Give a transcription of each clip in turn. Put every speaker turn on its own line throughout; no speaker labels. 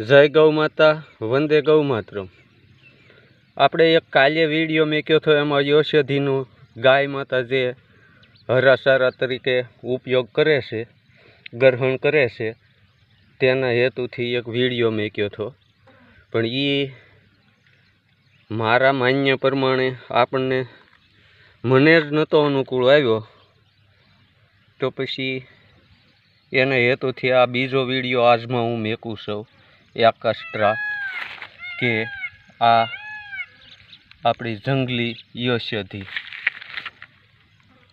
જય ગૌ માતા, વંદે ગૌ માતરમ. આપણે એક કાલે વીડિયો મેક્યો હતો એમાં યશોધીનું ગાય માતા જે હરાસારા તરીકે ઉપયોગ કરે છે, ગ્રહણ કરે છે, તેના હેતુથી એક વીડિયો મેક્યો હતો પણ એ મારા માન્ય પ્રમાણે આપણને મને જ નહોતો અનુકૂળ આવ્યો. તો પછી એના હેતુથી આ બીજો વીડિયો આજમાં હું મેકું છું. એકાસ્ટ્રા કે આ આપણી જંગલી યશોધી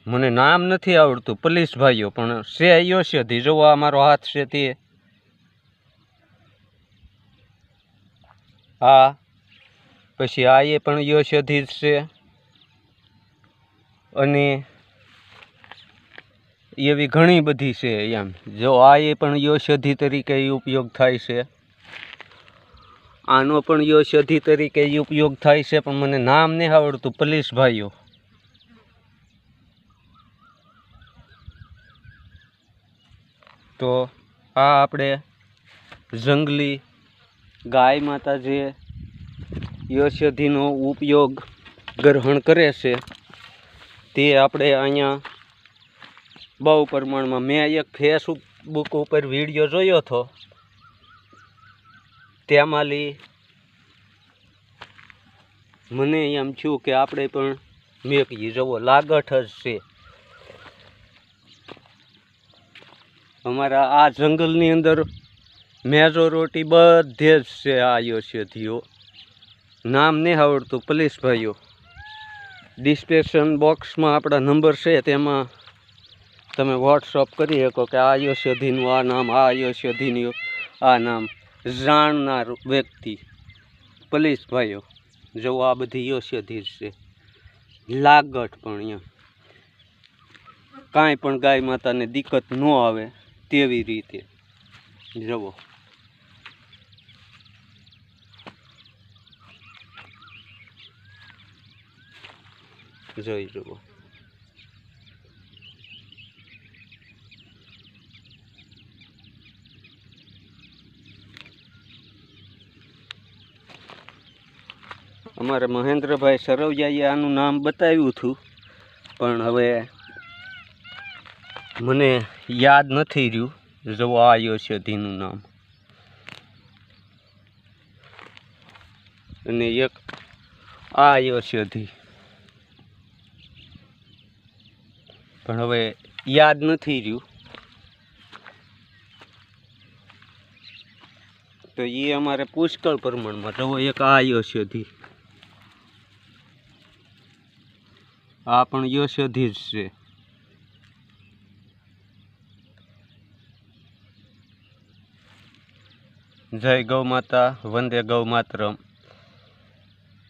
મને નામ નથી આવડતું, પોલીસ ભાઈઓ, પણ છે યોષધી. જોવો, આ મારો હાથ છે તે. આ, પછી આ એ પણ યશોધી જ છે. અને એવી ઘણી બધી છે એમ. જો આ એ પણ યોષધી તરીકે ઉપયોગ થાય છે. આનો પણ યશોધી તરીકે ઉપયોગ થાય છે, પણ મને નામ નહીં આવડતું ભાઈઓ. તો આ આપણે જંગલી ગાય માતા જે યશોધીનો ઉપયોગ ગ્રહણ કરે છે, તે આપણે અહીંયા બહુ પ્રમાણમાં મેં એક ફેસબુક ઉપર વીડિયો જોયો હતો. તેમાંલી મને એમ થયું કે આપણે પણ મેકીએ. જવો લાગઠ જ છે. અમારા આ જંગલની અંદર મેજોરોટી બધે જ છે આ ધીઓ નામ નહીં આવડતું, પોલીસ ભાઈઓ. ડિસ્પેશન બોક્સમાં આપણા નંબર છે, તેમાં તમે વોટ્સઅપ કરી શકો કે આ યોશ્યધીનું આ નામ, આ યોશ્યધીનું આ નામ. જાણનાર વ્યક્તિ. પોલીસ ભાઈઓ, જો આ બધી યશોધી છે. લાગટ પણ અહીંયા કાંઈ પણ ગાય માતાને દિક્કત ન આવે તેવી રીતે. જવો જોઈ જુઓ. અમારે મહેન્દ્રભાઈ સરવૈયાએ આનું નામ બતાવ્યું હતું, પણ હવે મને યાદ નથી રહ્યું. જો આ યશોધીનું નામ. અને એક આ યશોધી પણ હવે યાદ નથી રહ્યું. તો એ અમારે પુષ્કળ પ્રમાણમાં જવો એક આ યશોધી આ પણ યશોધી જ છે. જય ગૌ માતા વંદે ગૌ માતરમ.